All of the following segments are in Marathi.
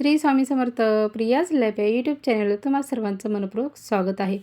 श्री स्वामी समर्थ प्रियाज लॅब या यूट्यूब चॅनलवर तुम्हा सर्वांचं मनपूर्वक स्वागत आहे.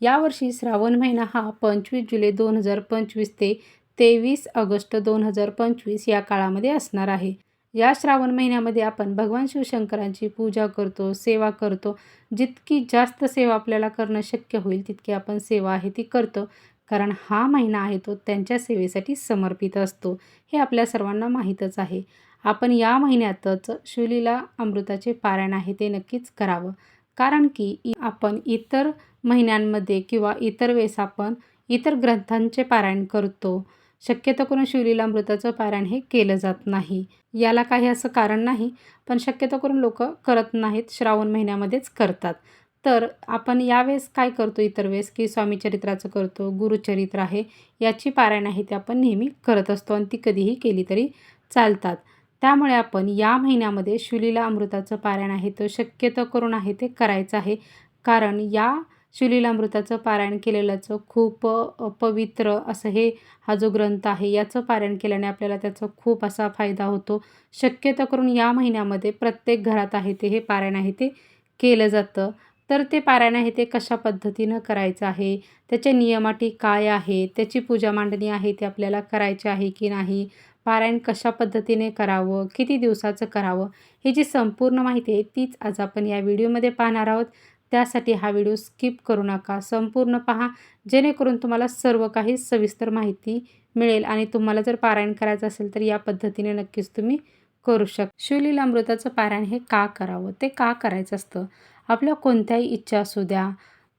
यावर्षी श्रावण महिना हा पंचवीस जुलै दोन हजार पंचवीस ते तेवीस ऑगस्ट दोन हजार पंचवीस या काळामध्ये असणार आहे. या श्रावण महिन्यामध्ये आपण भगवान शिवशंकरांची पूजा करतो सेवा करतो. जितकी जास्त सेवा आपल्याला करणं शक्य होईल तितकी आपण सेवा आहे ती करतो. कारण हा महिना आहे तो त्यांच्या सेवेसाठी समर्पित असतो. हे आपल्या सर्वांना माहीतच आहे. आपण या महिन्यातच शिवलीला अमृताचे पारायण आहे ते नक्कीच करावं. कारण की इ- आपण इतर महिन्यांमध्ये किंवा इतर वेळेस आपण इतर ग्रंथांचे पारायण करतो. शक्यतो करून शिवलीला अमृताचं पारायण हे केलं जात नाही. याला काही असं कारण नाही पण शक्यतो करून लोक करत नाहीत श्रावण महिन्यामध्येच करतात. तर आपण यावेळेस काय करतो इतर वेळेस? की स्वामी चरित्राचं करतो गुरुचरित्र आहे याची पारायण आहे ते आपण नेहमी करत असतो आणि ती कधीही केली तरी चालतात. त्यामुळे आपण या महिन्यामध्ये शुलीला अमृताचं पारायण आहे तो शक्यतो करून आहे ते करायचं आहे. कारण या शुलीला अमृताचं पारायण केलेल्याचं खूप पवित्र असं हे हा जो ग्रंथ आहे याचं पारायण केल्याने आपल्याला त्याचा खूप असा फायदा होतो. शक्यतो करून या महिन्यामध्ये प्रत्येक घरात आहे ते हे पारायण आहे ते केलं जातं. तर ते पारायण आहे ते कशा पद्धतीनं करायचं आहे? त्याच्या नियमाटी काय आहे? त्याची पूजा मांडणी आहे ते आपल्याला करायची आहे की नाही? पारायण कशा पद्धतीने करावं? किती दिवसाचं करावं? ही जी संपूर्ण माहिती आहे तीच आज आपण या व्हिडिओमध्ये पाहणार आहोत. त्यासाठी हा व्हिडिओ स्किप करू नका. संपूर्ण पहा. जेणेकरून तुम्हाला सर्व काही सविस्तर माहिती मिळेल आणि तुम्हाला जर पारायण करायचं असेल तर या पद्धतीने नक्कीच तुम्ही करू शक शिवलीलामृताचं पारायण हे का करावं? ते का करायचं असतं? आपल्या कोणत्याही इच्छा असू द्या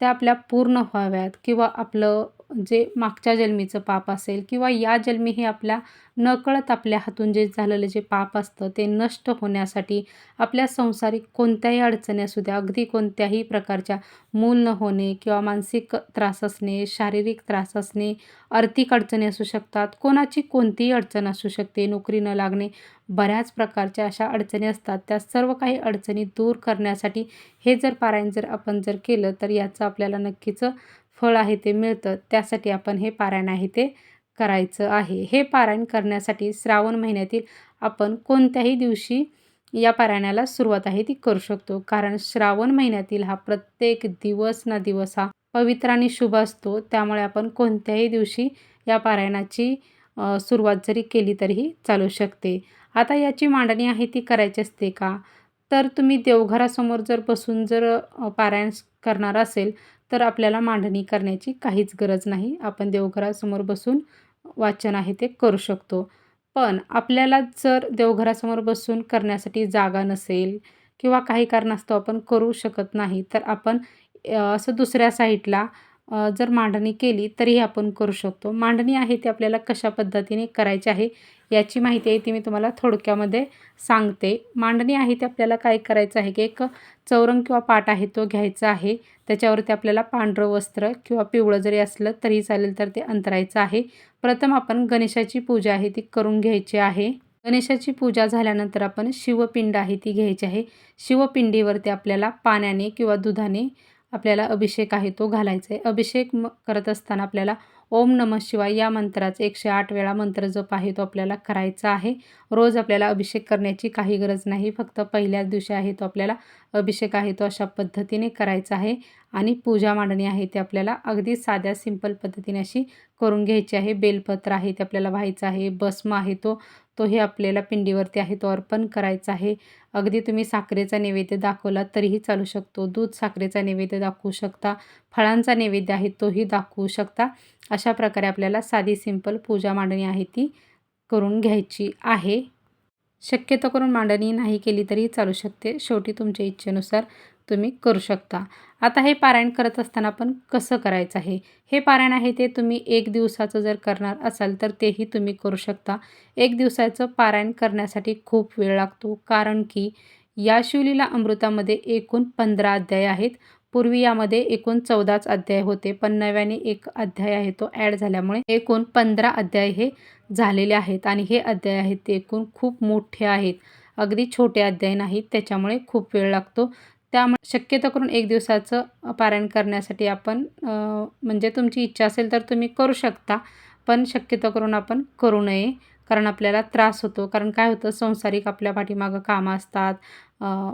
त्या आपल्या पूर्ण व्हाव्यात किंवा आपलं जे मागच्या जन्मीचं पाप असेल किंवा या जन्मी हे आपल्या नकळत आपल्या हातून जे झालेलं जे पाप असतं ते नष्ट होण्यासाठी आपल्या संसारिक कोणत्याही अडचणी असू द्या अगदी कोणत्याही प्रकारच्या मूल न होणे किंवा मानसिक त्रास असणे शारीरिक त्रास असणे आर्थिक अडचणी असू शकतात कोणाची कोणतीही अडचण असू शकते नोकरी न लागणे बऱ्याच प्रकारच्या अशा अडचणी असतात. त्या सर्व काही अडचणी दूर करण्यासाठी हे जर पारायण जर आपण जर केलं तर याचं आपल्याला नक्कीच फळ आहे ते मिळतं. त्यासाठी आपण हे पारायण आहे ते करायचं आहे. हे पारायण करण्यासाठी श्रावण महिन्यातील आपण कोणत्याही दिवशी या पारायणाला सुरुवात आहे ती करू शकतो. कारण श्रावण महिन्यातील हा प्रत्येक दिवस ना दिवस हा पवित्र आणि शुभ असतो. त्यामुळे आपण कोणत्याही दिवशी या पारायणाची सुरुवात जरी केली तरीही चालू शकते. आता याची मांडणी आहे ती करायची असते का? तर तुम्ही देवघरासमोर जर बसून जर पारायण करणार असेल तर आपल्याला मांडणी करण्याची काहीच गरज नाही. आपण देवघरासमोर बसून वाचन आहे ते करू शकतो. पण आपल्याला जर देवघरासमोर बसून करण्यासाठी जागा नसेल किंवा काही कारणास्तव आपण करू शकत नाही तर आपण असं दुसऱ्या साईडला जर मांडणी केली तरीही आपण करू शकतो. मांडणी आहे ती आपल्याला कशा पद्धतीने करायची आहे याची माहिती आहे ती मी तुम्हाला थोडक्यामध्ये सांगते. मांडणी आहे ती आपल्याला काय करायचं आहे की एक चौरंग किंवा पाट आहे तो घ्यायचा आहे. त्याच्यावरती आपल्याला पांढरं वस्त्र किंवा पिवळं जरी असलं तरी चालेल तर ते अंतरायचं आहे. प्रथम आपण गणेशाची पूजा आहे ती करून घ्यायची आहे. गणेशाची पूजा झाल्यानंतर आपण शिवपिंड आहे ती घ्यायची आहे. शिवपिंडीवरती आपल्याला पाण्याने किंवा दुधाने आपल्याला अभिषेक आहे तो घालायचा आहे. अभिषेक म करत असताना आपल्याला ओम नम शिवाय या मंत्राचा एकशे आठ वेळा मंत्र जप आहे तो आपल्याला करायचा आहे. रोज आपल्याला अभिषेक करण्याची काही गरज नाही फक्त पहिल्याच दिवशी आहे तो आपल्याला अभिषेक आहे तो अशा पद्धतीने करायचा आहे. आणि पूजा मांडणी आहे ते आपल्याला अगदी साध्या सिंपल पद्धतीने अशी करून घ्यायची आहे. बेलपत्र आहे ते आपल्याला व्हायचं आहे. भस्म आहे तो तोही आपल्याला पिंडीवरती आहे तो अर्पण करायचा आहे. अगदी तुम्ही साखरेचा नैवेद्य दाखवला तरीही चालू शकतो. दूध साखरेचा नैवेद्य दाखवू शकता. फळांचा नैवेद्य आहे तोही दाखवू शकता. अशा प्रकारे आपल्याला साधी सिंपल पूजा मांडणी आहे ती करून घ्यायची आहे. शक्यतो करून मांडणी नाही केली तरी चालू शकते. शेवटी तुमच्या इच्छेनुसार तुम्ही करू शकता. आता हे पारायण करत असताना पण कसं करायचं आहे? हे पारायण आहे ते तुम्ही एक दिवसाचं जर करणार असाल तर तेही तुम्ही करू शकता. एक दिवसाचं पारायण करण्यासाठी खूप वेळ लागतो. कारण की या शिवलीला अमृतामध्ये एकूण पंधरा अध्याय आहेत. पूर्वी यामध्ये एकूण चौदाच अध्याय होते पण नव्याने एक अध्याय आहे तो ॲड झाल्यामुळे एकूण पंधरा अध्याय हे झालेले आहेत आणि हे अध्याय आहेत ते एकूण खूप मोठे आहेत. अगदी छोटे अध्याय नाहीत त्याच्यामुळे खूप वेळ लागतो. त्यामुळे शक्यतो करून एक दिवसाचं पारायण करण्यासाठी आपण म्हणजे तुमची इच्छा असेल तर तुम्ही करू शकता पण शक्यतो करून आपण करू नये. कारण आपल्याला त्रास होतो. कारण काय होतं संसारिक आपल्या पाठीमागं कामं असतात.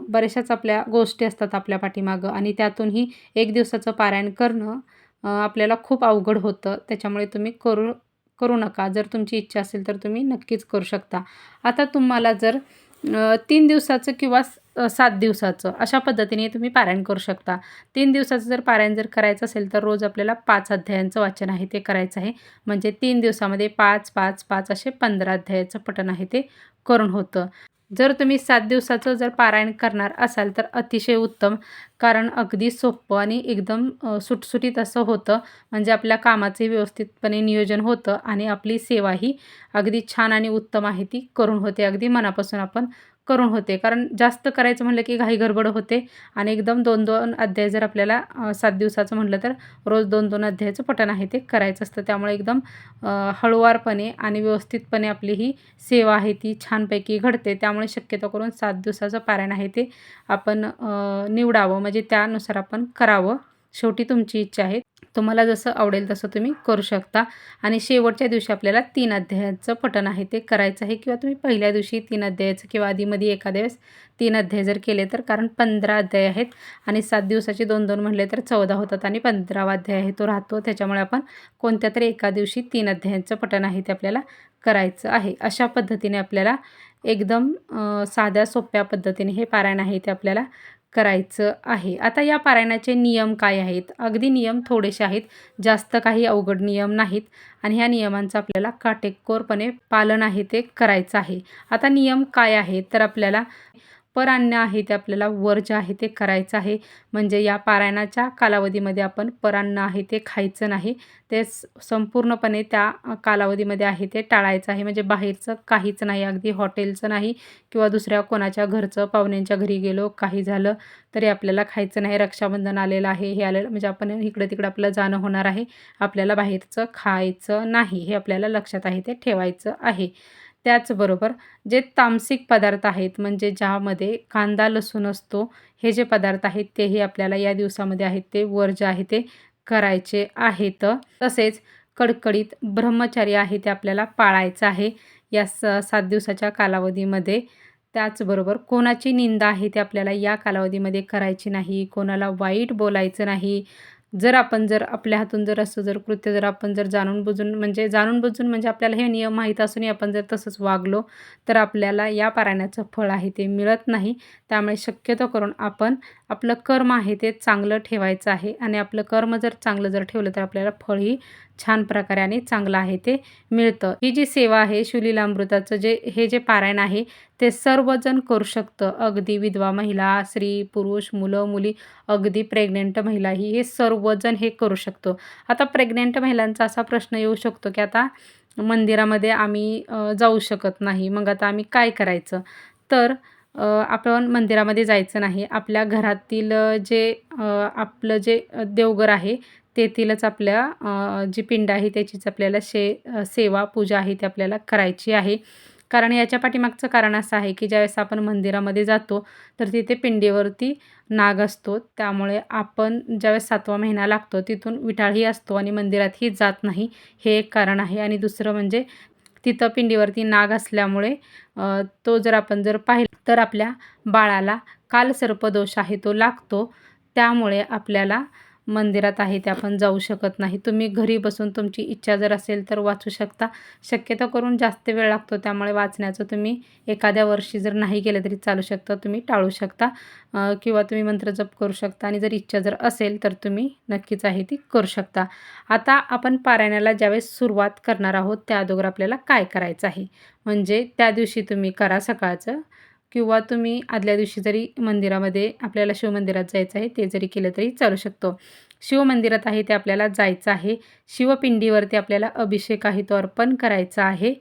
बऱ्याचशाच आपल्या गोष्टी असतात आपल्या पाठीमागं आणि त्यातूनही एक दिवसाचं पारायण करणं आपल्याला खूप अवघड होतं. त्याच्यामुळे तुम्ही करू करू नका. जर तुमची इच्छा असेल तर तुम्ही नक्कीच करू शकता. आता तुम्हाला जर तीन दिवसाचं किंवा सात दिवसाचं. अशा पद्धतीने तुम्ही पारायण करू शकता. तीन दिवसाचं जर पारायण जर करायचं असेल तर रोज आपल्याला पाच अध्यायांचं वाचन आहे ते करायचं आहे. म्हणजे तीन दिवसामध्ये पाच पाच पाच असे पंधरा अध्यायाचं पठण आहे ते करून होतं. जर तुम्ही सात दिवसाचं जर पारायण करणार असाल तर अतिशय उत्तम. कारण अगदी सोपं आणि एकदम सुटसुटीत असं होतं. म्हणजे आपल्या कामाचे व्यवस्थितपणे नियोजन होतं आणि आपली सेवाही अगदी छान आणि उत्तम आहे ती करून होते. अगदी मनापासून आपण करून होते. कारण जास्त करायचं म्हटलं की घाई गडबड होते. आणि एकदम दोन दोन अध्याय जर आपल्याला सात दिवसाचं म्हटलं तर रोज दोन दोन अध्यायाचं पठण आहे ते करायचं असतं. त्यामुळे एकदम हळुवारपणे आणि व्यवस्थितपणे आपली ही सेवा आहे ती छानपैकी घडते. त्यामुळे शक्यतो करून सात दिवसाचं पारायण आहे ते आपण निवडावं. म्हणजे त्यानुसार आपण करावं. शेवटी तुमची इच्छा आहे. तुम्हाला जसं आवडेल तसं तुम्ही करू शकता. आणि शेवटच्या दिवशी आपल्याला तीन अध्यायाचं पठण आहे. ते करायचं आहे किंवा तुम्ही पहिल्या दिवशी तीन अध्यायाचं किंवा आधीमध्ये एखाद्या वेळेस तीन अध्याय जर केले तर कारण पंधरा अध्याय आहेत आणि सात दिवसाचे दोन दोन म्हणले तर चौदा होतात आणि पंधरावा अध्याय आहे तो राहतो. त्याच्यामुळे आपण कोणत्या तरी एका दिवशी तीन अध्यायांचं पठण आहे ते आपल्याला करायचं आहे. अशा पद्धतीने आपल्याला एकदम साध्या सोप्या पद्धतीने हे पारायण आहे ते आपल्याला करायचं आहे. आता या पारायणाचे नियम काय आहेत? अगदी नियम थोडेसे आहेत. जास्त काही अवघड नियम नाहीत. आणि ह्या नियमांचं आपल्याला काटेकोरपणे पालन आहे ते करायचं आहे. आता नियम काय आहेत? तर आपल्याला परान्न आहे ते आपल्याला जे आहे ते करायचं आहे. म्हणजे या पारायणाच्या कालावधीमध्ये आपण परान्न आहे ते खायचं नाही. ते स- संपूर्णपणे त्या कालावधीमध्ये आहे ते टाळायचं आहे. म्हणजे बाहेरचं काहीच नाही. अगदी हॉटेलचं नाही किंवा दुसऱ्या कोणाच्या घरचं पाहुण्यांच्या घरी गेलो काही झालं तरी आपल्याला खायचं नाही. रक्षाबंधन आलेलं आहे हे आलेलं म्हणजे आपण इकडं तिकडं आपलं जाणं होणार आहे. आपल्याला बाहेरचं खायचं नाही हे आपल्याला लक्षात आहे ते ठेवायचं आहे. त्याचबरोबर जे तामसिक पदार्थ आहेत म्हणजे ज्यामध्ये कांदा लसूण असतो हे जे पदार्थ आहेत तेही आपल्याला या दिवसामध्ये आहेत ते वर जे आहे ते करायचे आहेत. तसेच कडकडीत ब्रह्मचारी आहे ते आपल्याला पाळायचं आहे या स सात दिवसाच्या कालावधीमध्ये. त्याचबरोबर कोणाची निंदा आहे ते आपल्याला या कालावधीमध्ये करायची नाही कोणाला वाईट बोलायचं नाही जर आपण जर आपल्या हातून जर असं जर कृत्य जर आपण जर जाणून बुजून म्हणजे जाणून बुजून म्हणजे आपल्याला हे नियम माहीत असूनही आपण जर तसंच वागलो तर आपल्याला या पारायणाचं फळ आहे ते मिळत नाही. त्यामुळे शक्यतो करून आपण आपलं कर्म आहे ते चांगलं ठेवायचं आहे आणि आपलं कर्म जर चांगलं जर ठेवलं तर आपल्याला फळही छान प्रकारे आणि चांगलं आहे ते मिळतं. ही जी सेवा आहे शिवलीलामृताचं जे हे जे पारायण आहे ते सर्वजण करू शकतं. अगदी विधवा महिला स्त्री पुरुष मुलं मुली अगदी प्रेग्नेंट महिलाही हे सर्वजण हे करू शकतो. आता प्रेग्नेंट महिलांचा असा प्रश्न येऊ शकतो की आता मंदिरामध्ये आम्ही जाऊ शकत नाही. मग आता आम्ही काय करायचं? तर आपण मंदिरामध्ये जायचं नाही. आपल्या घरातील जे आपलं जे देवघर आहे तेथीलच आपल्या जी पिंड आहे त्याचीच आपल्याला शे सेवा पूजा आहे ती आपल्याला करायची आहे. कारण याच्या पाठीमागचं कारण असं आहे की ज्यावेळेस आपण मंदिरामध्ये जातो तर तिथे पिंडीवरती नाग असतो. त्यामुळे आपण ज्यावेळेस सातवा महिना लागतो तिथून विटाळही असतो आणि मंदिरातही जात नाही. हे एक कारण आहे. आणि दुसरं म्हणजे तिथं पिंडीवरती नाग असल्यामुळे तो जर आपण जर पाहिला तर आपल्या बाळाला कालसर्पदोष आहे तो लागतो. त्यामुळे आपल्याला मंदिरात आहे ते आपण जाऊ शकत नाही. तुम्ही घरी बसून तुमची इच्छा जर असेल तर वाचू शकता. शक्यतो करून जास्त वेळ लागतो त्यामुळे वाचण्याचं तुम्ही एखाद्या वर्षी जर नाही केलं तरी चालू शकतं तुम्ही टाळू शकता. किंवा तुम्ही मंत्र जप करू शकता आणि जर इच्छा जर असेल तर तुम्ही नक्कीच आहे ती करू शकता. आता आपण पारायणाला ज्यावेळेस सुरुवात करणार आहोत त्या अगोदर आपल्याला काय करायचं आहे? म्हणजे त्या दिवशी तुम्ही करा सकाळचं. किंवा तुम्ही आदल्या दिवशी जरी मंदिरामध्ये आपल्याला शिवमंदिरात जायचं आहे ते जरी केलं तरी चालू शकतो. शिवमंदिरात आहे ते आपल्याला जायचं आहे. शिवपिंडीवरती आपल्याला अभिषेक आहे तो अर्पण करायचा आहे.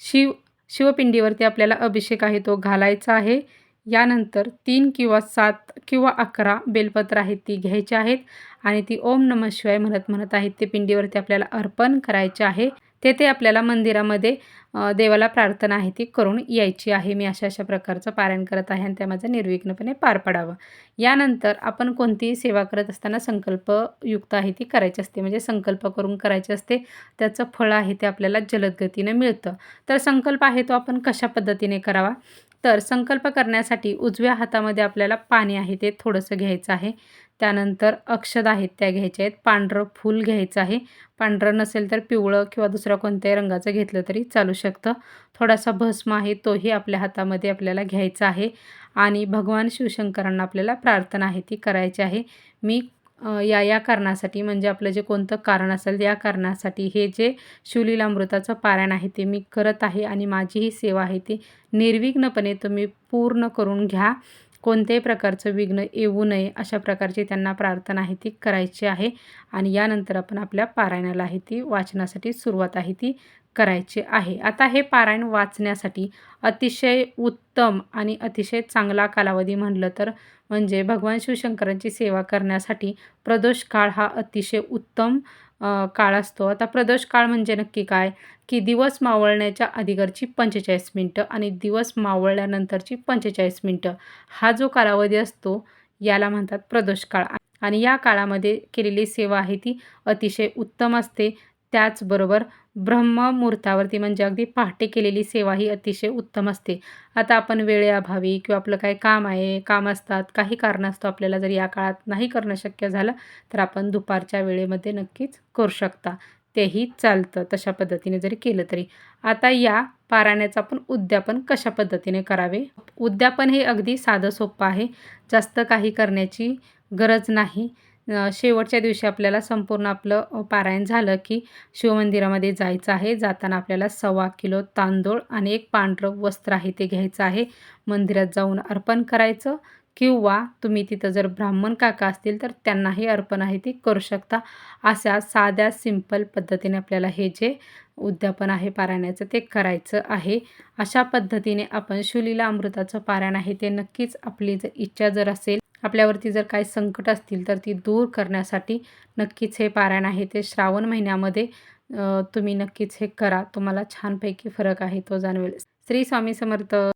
शिव शिवपिंडीवरती आपल्याला अभिषेक आहे तो घालायचा आहे. यानंतर तीन किंवा सात किंवा अकरा बेलपत्र आहेत ती घ्यायची आहेत आणि ती ओम नमः शिवाय म्हणत म्हणत आहेत ते पिंडीवरती आपल्याला अर्पण करायचे आहे. तेथे आपल्याला मंदिरामध्ये देवाला प्रार्थना आहे ती करून यायची आहे. मी अशा अशा प्रकारचं पारायण करत आहे आणि त्या माझं निर्विघ्नपणे पार पडावं. यानंतर आपण कोणतीही सेवा करत असताना संकल्पयुक्त आहे ती करायची असते. म्हणजे संकल्प करून करायची असते त्याचं फळ आहे ते आपल्याला जलद गतीने मिळतं. तर संकल्प आहे तो आपण कशा पद्धतीने करावा? तर संकल्प करण्यासाठी उजव्या हातामध्ये आपल्याला पाणी आहे ते थोडंसं घ्यायचं आहे. त्यानंतर अक्षद आहेत त्या घ्यायच्या आहेत. पांढरं फूल घ्यायचं आहे. पांढरं नसेल तर पिवळं किंवा दुसऱ्या कोणत्याही रंगाचं घेतलं तरी चालू शकतं. थोडासा भस्म आहे तोही आपल्या हातामध्ये आपल्याला घ्यायचा आहे. आणि भगवान शिवशंकरांना आपल्याला प्रार्थना आहे ती करायची आहे. मी या या कारणासाठी म्हणजे आपलं जे कोणतं कारण असेल या कारणासाठी हे जे शिवलीलामृताचं पारायण आहे ते मी करत आहे. आणि माझी ही सेवा आहे ती निर्विघ्नपणे तुम्ही पूर्ण करून घ्या. कोणत्याही प्रकारचं विघ्न येऊ नये अशा प्रकारची त्यांना प्रार्थना आहे ती करायची आहे. आणि यानंतर आपण आपल्या पारायणाला आहे ती वाचनासाठी सुरुवात आहे ती करायची आहे. आता हे पारायण वाचण्यासाठी अतिशय उत्तम आणि अतिशय चांगला कालावधी म्हटलं तर म्हणजे भगवान शिवशंकरांची सेवा करण्यासाठी प्रदोष काळ हा अतिशय उत्तम काळ असतो. आता प्रदोष काळ म्हणजे नक्की काय? की दिवस मावळण्याच्या अगोदरची पंचेचाळीस मिनटं आणि दिवस मावळल्यानंतरची पंचेचाळीस मिनटं. हा जो कालावधी असतो याला म्हणतात प्रदोष काळ. आणि या काळामध्ये केलेली सेवा आहे ती अतिशय उत्तम असते. त्याचबरोबर ब्रह्ममुहूर्तावरती म्हणजे अगदी पहाटे केलेली सेवा ही अतिशय उत्तम असते. आता आपण वेळेअभावी किंवा आपलं काय काम आहे काम असतात काही कारणास्तव आपल्याला जर या काळात नाही करणं शक्य झालं तर आपण दुपारच्या वेळेमध्ये नक्कीच करू शकता. तेही चालतं तशा पद्धतीने जरी केलं तरी. आता या पारायणाचं आपण उद्यापन कशा पद्धतीने करावे? उद्यापन हे अगदी साधं सोपं आहे. जास्त काही करण्याची गरज नाही. शेवटच्या दिवशी आपल्याला संपूर्ण आपलं पारायण झालं की शिवमंदिरामध्ये जायचं आहे. जाताना आपल्याला सव्वा किलो तांदूळ आणि एक पांढरं वस्त्र आहे ते घ्यायचं आहे. मंदिरात जाऊन अर्पण करायचं किंवा तुम्ही तिथं जर ब्राह्मण काका असतील तर त्यांनाही अर्पण आहे ती करू शकता. अशा साध्या सिंपल पद्धतीने आपल्याला हे जे उद्यापन आहे पारायणाचं ते करायचं आहे. अशा पद्धतीने आपण शुलीला अमृताचं पारायण आहे ते नक्कीच आपली जर इच्छा जर असेल आपल्यावरती जर काही संकट असतील तर ती दूर करण्यासाठी नक्कीच हे पारायण आहे. ते श्रावण महिन्यामध्ये तुम्ही नक्कीच हे करा. तुम्हाला छानपैकी फरक आहे तो जाणवेल. श्री स्वामी समर्थ.